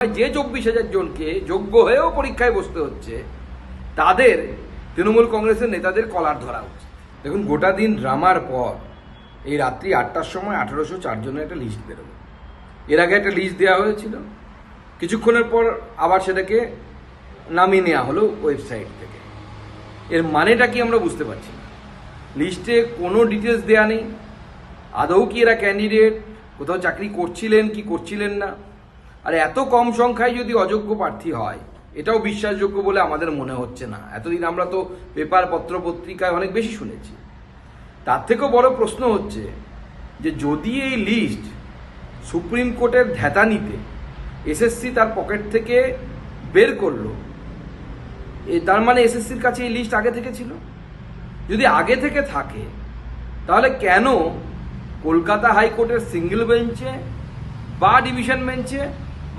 যে চব্বিশ হাজার জনকে যোগ্য হয়েও পরীক্ষায় বসতে হচ্ছে, তাদের তৃণমূল কংগ্রেসের নেতাদের কলার ধরা উচিত। দেখুন, গোটা দিন ড্রামার পর এই রাত্রি আটটার সময় আঠেরোশো চারজনের একটা লিস্ট বেরোবে এর আগে একটা লিস্ট দেওয়া হয়েছিল। কিছুক্ষণের পর আবার সেটাকে নামিয়ে নেওয়া হলো ওয়েবসাইট থেকে। এর মানেটা কি আমরা বুঝতে পারছি না। লিস্টে কোনো ডিটেলস দেয়া নেই। আদৌ কি এরা ক্যান্ডিডেট কোথাও চাকরি করছিলেন কি করছিলেন না। আর এত কম সংখ্যায় যদি অযোগ্য প্রার্থী হয়, এটাও বিশ্বাসযোগ্য বলে আমাদের মনে হচ্ছে না। এতদিন আমরা তো পেপার পত্র পত্রিকায় অনেক বেশি শুনেছি। তার থেকেও বড় প্রশ্ন হচ্ছে যে যদি এই লিস্ট সুপ্রিম কোর্টের ধ্যাতানিতে এসএসসি তার পকেট থেকে বের করল তার মানে এসএসসির কাছে এই লিস্ট আগে থেকে ছিল? যদি আগে থেকে থাকে, তাহলে কেন কলকাতা হাইকোর্টের সিঙ্গেল বেঞ্চে বা ডিভিশন বেঞ্চে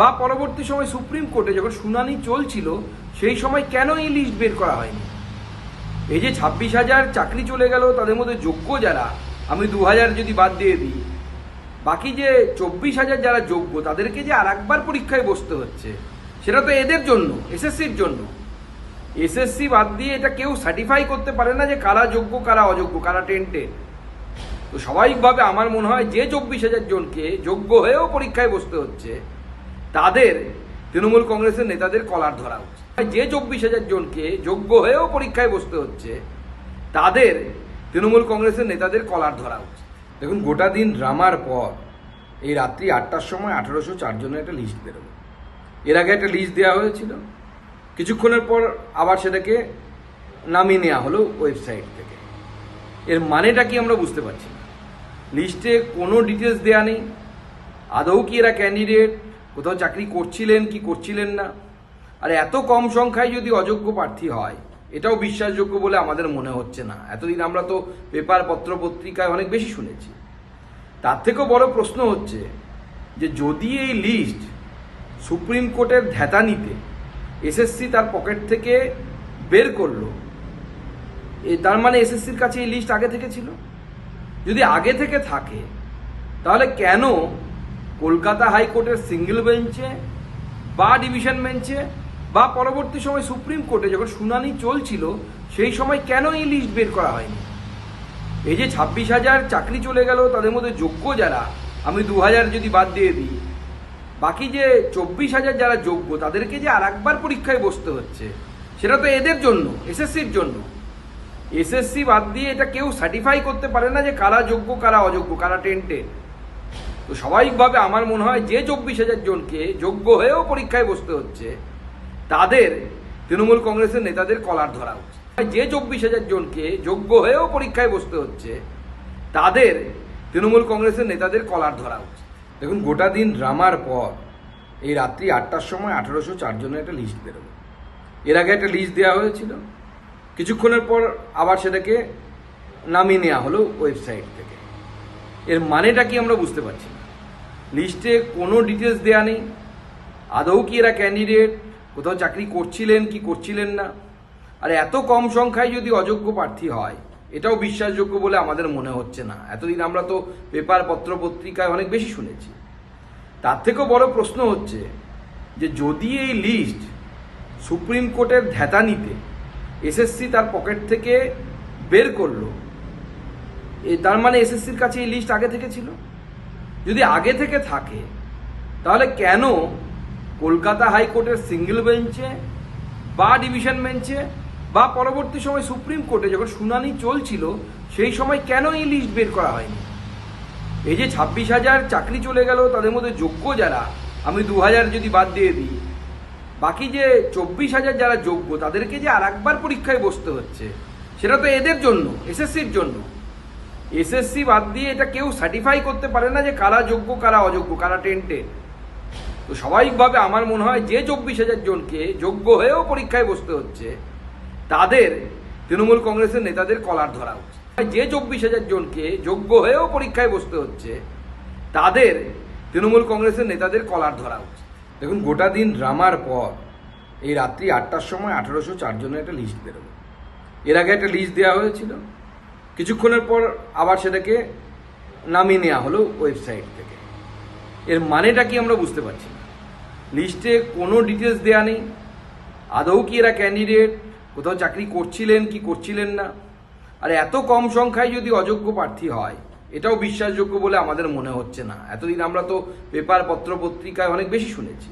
বা পরবর্তী সময় সুপ্রিম কোর্টে যখন শুনানি চলছিল, সেই সময় কেন এই লিস্ট বের করা হয়নি? এই যে ছাব্বিশ হাজার চাকরি চলে গেল, তাদের মধ্যে যোগ্য যারা, আমি দু হাজার যদি বাদ দিয়ে দিই, বাকি যে চব্বিশ হাজার যারা যোগ্য, তাদেরকে যে আর একবার পরীক্ষায় বসতে হচ্ছে, সেটা তো এদের জন্য এসএসসির জন্য। এসএসসি বাদ দিয়ে এটা কেউ সার্টিফাই করতে পারে না যে কারা যোগ্য, কারা অযোগ্য, কারা টেন্টে তো স্বাভাবিকভাবে আমার মনে হয় যে চব্বিশ হাজার জনকে যোগ্য হয়েও পরীক্ষায় বসতে হচ্ছে তাদের, তৃণমূল কংগ্রেসের নেতাদের কলার ধরা উচিত যে চব্বিশ হাজার জনকে যোগ্য হয়েও পরীক্ষায় বসতে হচ্ছে, তাদের, তৃণমূল কংগ্রেসের নেতাদের কলার ধরা উচিত দেখুন, গোটা দিন ড্রামার পর এই রাত্রি আটটার সময় আঠেরোশো চারজনের একটা লিস্ট বেরোবে এর আগে একটা লিস্ট দেওয়া হয়েছিল। কিছুক্ষণের পর আবার সেটাকে নামিয়ে নেওয়া হলো ওয়েবসাইট থেকে। এর মানেটা কি আমরা বুঝতে পারছি না। লিস্টে কোনো ডিটেলস দেয়া নেই। আদৌ কি এরা ক্যান্ডিডেট কোথাও চাকরি করছিলেন কি করছিলেন না? আর এত কম সংখ্যায় যদি অযোগ্য প্রার্থী হয়, এটাও বিশ্বাসযোগ্য বলে আমাদের মনে হচ্ছে না। এতদিন আমরা তো পেপার, পত্র, পত্রিকায় অনেক বেশি শুনেছি। তার থেকেও বড় প্রশ্ন হচ্ছে যে যদি এই লিস্ট সুপ্রিম কোর্টের ধ্যাতানিতে এসএসসি তার পকেট থেকে বের করল তার মানে এসএসসির কাছে এই লিস্ট আগে থেকে ছিল? যদি আগে থেকে থাকে, তাহলে কেন কলকাতা হাইকোর্টের সিঙ্গেল বেঞ্চে বা ডিভিশন বেঞ্চে বা পরবর্তী সময় সুপ্রিম কোর্টে যখন শুনানি চলছিল, সেই সময় কেন এই লিস্ট বের করা হয়নি? এই যে ছাব্বিশ হাজার চাকরি চলে গেল, তাদের মধ্যে যোগ্য যারা, আমি দু হাজার যদি বাদ দিয়ে দিই, বাকি যে চব্বিশ হাজার যারা যোগ্য, তাদেরকে যে আর একবার পরীক্ষায় বসতে হচ্ছে, সেটা তো এদের জন্য এসএসসির জন্য। এসএসসি বাদ দিয়ে এটা কেউ সার্টিফাই করতে পারে না যে কারা যোগ্য, কারা অযোগ্য, কারা টেন্টে তো স্বাভাবিকভাবে আমার মনে হয় যে চব্বিশ হাজার জনকে যোগ্য হয়েও পরীক্ষায় বসতে হচ্ছে, তাদের তৃণমূল কংগ্রেসের নেতাদের কলার ধরা উচিত যে চব্বিশ হাজার জনকে যোগ্য হয়েও পরীক্ষায় বসতে হচ্ছে, তাদের তৃণমূল কংগ্রেসের নেতাদের কলার ধরা উচিত দেখুন, গোটা দিন ড্রামার পর এই রাত্রি আটটার সময় আঠেরোশো চারজনের একটা লিস্ট বেরোবে এর আগে একটা লিস্ট দেওয়া হয়েছিল। কিছুক্ষণের পর আবার সেটাকে নামিয়ে নেওয়া হলো ওয়েবসাইট থেকে। এর মানেটা কি আমরা বুঝতে পারছি না। লিস্টে কোনো ডিটেলস দেয়া নেই। আদৌ কি এরা ক্যান্ডিডেট কোথাও চাকরি করছিলেন কি করছিলেন না? আর এত কম সংখ্যায় যদি অযোগ্য প্রার্থী হয়, এটাও বিশ্বাসযোগ্য বলে আমাদের মনে হচ্ছে না। এতদিন আমরা তো পেপার, পত্র, পত্রিকায় অনেক বেশি শুনেছি। তার থেকেও বড় প্রশ্ন হচ্ছে যে যদি এই লিস্ট সুপ্রিম কোর্টের ধ্যাতানিতে এসএসসি তার পকেট থেকে বের করল তার মানে এসএসসির কাছে এই লিস্ট আগে থেকে ছিল? যদি আগে থেকে থাকে, তাহলে কেন কলকাতা হাইকোর্টের সিঙ্গেল বেঞ্চে বা ডিভিশন বেঞ্চে বা পরবর্তী সময় সুপ্রিম কোর্টে যখন শুনানি চলছিল, সেই সময় কেন এই লিস্ট বের করা হয়নি? এই যে ছাব্বিশ হাজার চাকরি চলে গেল, তাদের মধ্যে যোগ্য যারা, আমি দু হাজার যদি বাদ দিয়ে দিই, বাকি যে চব্বিশ হাজার যারা যোগ্য, তাদেরকে যে আর একবার পরীক্ষায় বসতে হচ্ছে, সেটা তো এদের জন্য এসএসসির জন্য। এসএসসি বাদ দিয়ে এটা কেউ সার্টিফাই করতে পারে না যে কারা যোগ্য, কারা অযোগ্য, কারা টেন্টে তো স্বাভাবিকভাবে আমার মনে হয় যে চব্বিশ হাজার জনকে যোগ্য হয়েও পরীক্ষায় বসতে হচ্ছে, তাদের তৃণমূল কংগ্রেসের নেতাদের কলার ধরা উচিত যে চব্বিশ হাজার জনকে যোগ্য হয়েও পরীক্ষায় বসতে হচ্ছে, তাদের তৃণমূল কংগ্রেসের নেতাদের কলার ধরা উচিত দেখুন, গোটা দিন ড্রামার পর এই রাত্রি আটটার সময় আঠেরোশো চারজনের একটা লিস্ট বেরোবে এর আগে একটা লিস্ট দেওয়া হয়েছিল কিছুক্ষণের পর আবার সেটাকে নামিয়ে নেওয়া হলো ওয়েবসাইট থেকে। এর মানেটা কি আমরা বুঝতে পারছি না। লিস্টে কোনো ডিটেলস দেয়া নেই। আদৌ কি এরা ক্যান্ডিডেট? কোথাও চাকরি করছিলেন কি করছিলেন না? আর এত কম সংখ্যায় যদি অযোগ্য প্রার্থী হয়, এটাও বিশ্বাসযোগ্য বলে আমাদের মনে হচ্ছে না। এতদিন আমরা তো পেপার, পত্র, পত্রিকায় অনেক বেশি শুনেছি।